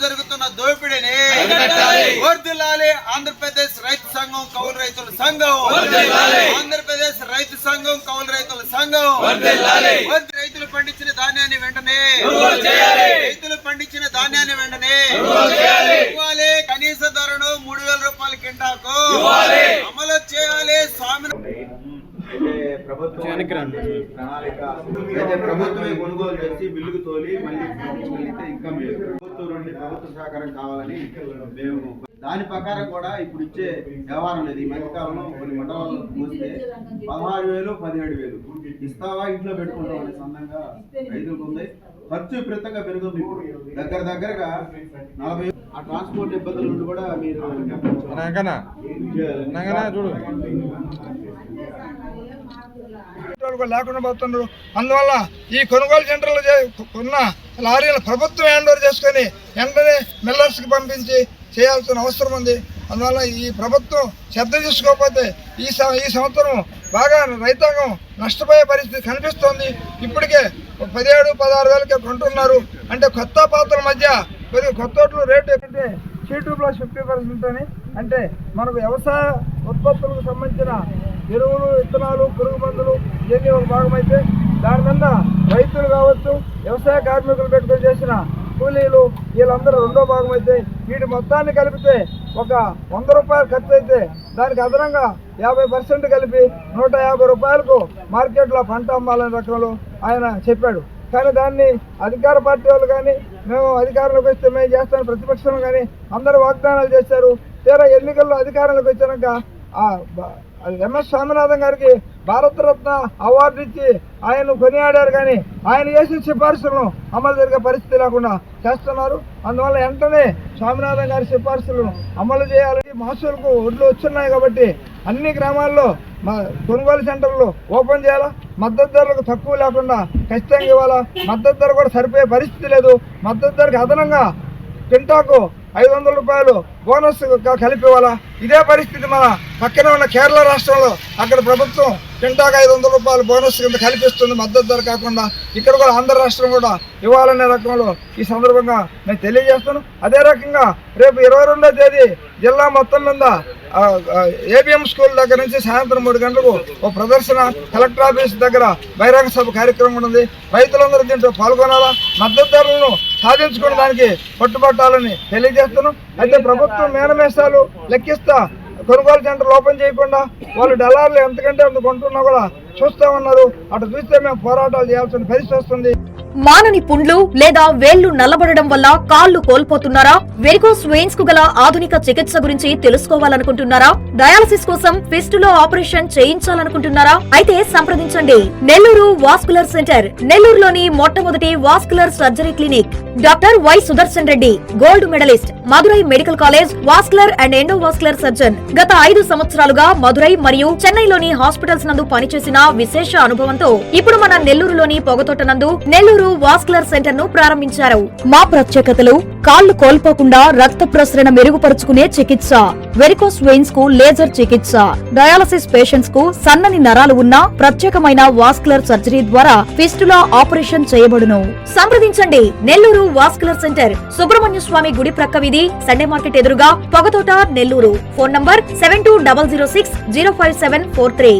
జరుగుతున్న దోపిడీని వర్దిల్లాలి ఆంధ్రప్రదేశ్ రైతు సంఘం కౌలు రైతుల సంఘం ఆంధ్రప్రదేశ్ రైతు సంఘం కౌలు రైతుల సంఘం రైతులు పండించిన ధాన్యాన్ని వెంటనే రైతులు పండించిన ధాన్యాన్ని వెంటనే ఇవ్వాలి కనీస ధరను మూడు వేల రూపాయల కింటాకు అమలు చేయాలి స్వామి ప్రభుత్వం ప్రణాళిక అయితే ప్రభుత్వమే కొనుగోలు చేసి బిల్లుకు తోలి మళ్ళీ ఇంకా మేలు ప్రభుత్వం సహకారం కావాలని మేము దాని ప్రకారం కూడా ఇప్పుడు ఇచ్చే వ్యవహారం లేదు. ఈ మధ్యకాలంలో కొన్ని మండలాలు మూస్తే పదహారు వేలు పదిహేడు వేలు. ఇస్తావా ఇంట్లో పెట్టుకుంటాం అనే సందంగా రైతులకు ఉంది. ఖర్చు విపరీతంగా పెరుగుతుంది దగ్గర దగ్గరగా నలభై ఆ ట్రాన్స్పోర్ట్ ఇబ్బందుల నుండి కూడా మీరు చూడు. లేకుండా పోతున్నారు. అందువల్ల ఈ కొనుగోలు సెంటర్లు ఉన్న లారీలు ప్రభుత్వం హ్యాండ్ ఓవర్ చేసుకొని వెంటనే మిల్లర్స్కి పంపించి చేయాల్సిన అవసరం ఉంది. అందువల్ల ఈ ప్రభుత్వం శ్రద్ధ తీసుకోకపోతే ఈ ఈ సంవత్సరం బాగా రైతాంగం నష్టపోయే పరిస్థితి కనిపిస్తోంది. ఇప్పటికే పదిహేడు పదహారు వేలకే కొంటున్నారు. అంటే కొత్త పాత్రల మధ్య కొద్దిగా కొత్త రేటు ఏంటంటే షీటు ప్లస్ ఫిఫ్టీ పర్సెంట్ అని అంటే మనకు వ్యవసాయ ఉత్పత్తులకు సంబంధించిన ఎరువులు విత్తనాలు పురుగు మందులు ఇవన్నీ ఒక భాగమైతే దాని మీద రైతులు కావచ్చు వ్యవసాయ కార్మికులు పెట్టుకొని చేసిన కూలీలు వీళ్ళందరూ రెండో భాగం అయితే వీటి మొత్తాన్ని కలిపితే ఒక వంద రూపాయలు ఖర్చు అయితే దానికి అదనంగా యాభై పర్సెంట్ కలిపి నూట యాభై రూపాయలకు మార్కెట్లో పంట అమ్మాలనే రకంలో ఆయన చెప్పాడు. కానీ దాన్ని అధికార పార్టీ వాళ్ళు కానీ మేము అధికారంలోకి వస్తే మేము చేస్తాను ప్రతిపక్షం కానీ అందరూ వాగ్దానాలు చేశారు. తీరా ఎన్నికల్లో అధికారంలోకి వచ్చాక ఎంఎస్ స్వామినాథన్ గారికి భారతరత్న అవార్డు ఇచ్చి ఆయన కొనియాడారు కానీ ఆయన చేసిన సిఫార్సులను అమలు జరిగే పరిస్థితి లేకుండా చేస్తున్నారు. అందువల్ల వెంటనే స్వామినాథన్ గారి సిఫార్సులను అమలు చేయాలని మహసూలుకు ఒడ్లు వచ్చున్నాయి కాబట్టి అన్ని గ్రామాల్లో మా కొనుగోలు సెంటర్లు ఓపెన్ చేయాలా? మద్దతు ధరలకు తక్కువ లేకుండా ఖచ్చితంగా ఇవ్వాలా? మద్దతు ధర కూడా సరిపోయే పరిస్థితి లేదు. మద్దతు ధరకు అదనంగా కింటాకు ఐదు వందల రూపాయలు బోనస్ కలిపి ఇవ్వాలా. ఇదే పరిస్థితి మన పక్కనే ఉన్న కేరళ రాష్ట్రంలో. అక్కడ ప్రభుత్వం కింటాకు ఐదు వందల రూపాయలు బోనస్ కింద కల్పిస్తుంది మద్దతు ధర కాకుండా. ఇక్కడ కూడా ఆంధ్ర రాష్ట్రం కూడా ఇవ్వాలనే రకంలో ఈ సందర్భంగా నేను తెలియజేస్తాను. అదే రకంగా రేపు ఇరవై తేదీ జిల్లా మొత్తం మీద ఏబిఎం స్కూల్ దగ్గర నుంచి సాయంత్రం మూడు గంటలకు ఓ ప్రదర్శన కలెక్టర్ ఆఫీస్ దగ్గర బహిరంగ సభ కార్యక్రమం ఉంది రైతులందరూ దీంట్లో పాల్గొనాలా? మద్దతు ధరలను సాధించుకునే దానికి పట్టుబట్టాలని తెలియజేస్తున్నాం. అయితే ప్రభుత్వం మేనమేషాలు లెక్కిస్తా కొనుగోలు సెంటర్లు ఓపెన్ చేయకుండా వాళ్ళు డలార్లు ఎంతకంటే అంత కొంటున్నా కూడా చూస్తా ఉన్నారు. అటు చూస్తే మేము పోరాటాలు చేయాల్సిన పరిస్థితి వస్తుంది. మానని పుండ్లు లేదా వేళ్ళు నల్లబడడం వల్ల కాళ్ళు కోల్పోతున్నారా? వెరికోస్ వెయిన్స్కు గల ఆధునిక చికిత్స గురించి తెలుసుకోవాలనుకుంటున్నారా? డయాలసిస్ కోసం ఫిస్టులో ఆపరేషన్ చేయించాలనుకుంటున్నారా? అయితే సంప్రదించండి. నెల్లూరు వాస్కులర్ సెంటర్ నెల్లూరులోని మొట్టమొదటి vascular surgery clinic. Doctor Y Sudarshan Reddy gold medalist Madurai medical college vascular and endovascular surgeon. గత ఐదు సంవత్సరాలుగా మదురై మరియు చెన్నైలోని హాస్పిటల్స్ నందు పనిచేసిన విశేష అనుభవంతో ఇప్పుడు మన నెల్లూరులోని పొగతోట నందు నెల్లూరు వాస్కులర్ సెంటర్ను ప్రారంభించారు. మా ప్రత్యేకతలు కాళ్ళు కోల్పోకుండా రక్త ప్రసరణ మెరుగుపరుచుకునే చికిత్స వెరికోస్ వెయిన్స్కు లేజర్ చికిత్స డయాలసిస్ పేషెంట్స్కు సన్నని నరాలు ఉన్న ప్రత్యేకమైన వాస్కులర్ సర్జరీ ద్వారా ఫిస్టులా ఆపరేషన్ చేయబడును. సంప్రదించండి నెల్లూరు వాస్కులర్ సెంటర్ సుబ్రహ్మణ్య స్వామి గుడి ప్రక్క వీధి సండే మార్కెట్ ఎదురుగా Pogathota Nellore. Phone number seven two double zero six zero five seven four three.